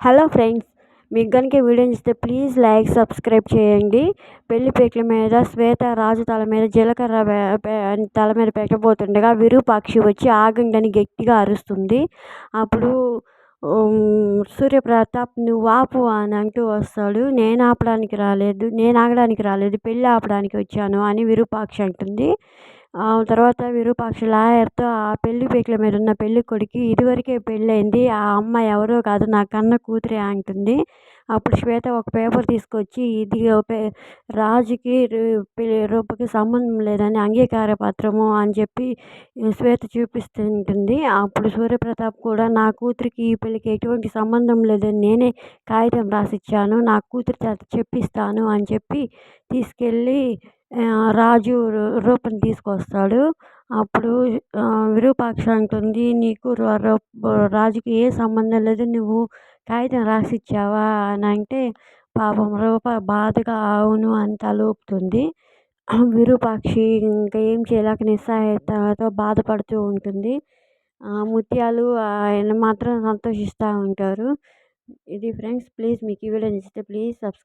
Hello friends మీకు కనుక video ఇస్తే ప్లీజ్ లైక్ సబ్స్క్రైబ్ చేయండి. పెళ్ళి పీటల మీద శ్వేత రాజు తల మీద జీలకర్ర తల మీద పెట్టబోతుండగా విరూపాక్షి వచ్చి ఆగండి గట్టిగా అరుస్తుంది. అప్పుడు సూర్యప్రతాప్ నువ్వు ఆపు అని అంటూ వస్తాడు. నేను ఆపడానికి రాలేదు నేను ఆగడానికి రాలేదు పెళ్ళి ఆపడానికి వచ్చాను అని విరూపాక్షి అంటుంది. తర్వాత విరూపాక్ష లాయర్తో ఆ పెళ్ళి పీటల మీద ఉన్న పెళ్ళి కొడుకు ఇదివరకే పెళ్ళయింది. ఆ అమ్మాయి ఎవరో కాదు నా కన్న కూతురే అంటుంది. అప్పుడు శ్వేత ఒక పేపర్ తీసుకొచ్చి ఇది రాజుకి రూపకి సంబంధం లేదని అంగీకార పత్రము అని చెప్పి శ్వేత చూపిస్తుంటుంది. అప్పుడు సూర్యప్రతాప్ కూడా నా కూతురికి ఈ పెళ్ళికి ఎటువంటి సంబంధం లేదని నేనే కాగితం రాసిచ్చాను నా కూతురు చేత చెప్పిస్తాను అని చెప్పి తీసుకెళ్ళి రాజు రూపం తీసుకొస్తాడు. అప్పుడు విరూపాక్ష అంటుంది నీకు రాజుకి ఏ సంబంధం లేదు. నువ్వు కాగితం రాసిచ్చావా? అని అంటే పాపం రూప బాధగా అవును అని తలుపుతుంది విరూపాక్షి ఇంకా ఏం చేయలేక నిస్సహాయతతో బాధపడుతూ ఉంటుంది. ముత్యాలు ఆయన మాత్రం సంతోషిస్తూ ఉంటారు. ఇది ఫ్రెండ్స్ ప్లీజ్ మీకు ఈ వీడియో నచ్చితే ప్లీజ్ సబ్స్క్రైబ్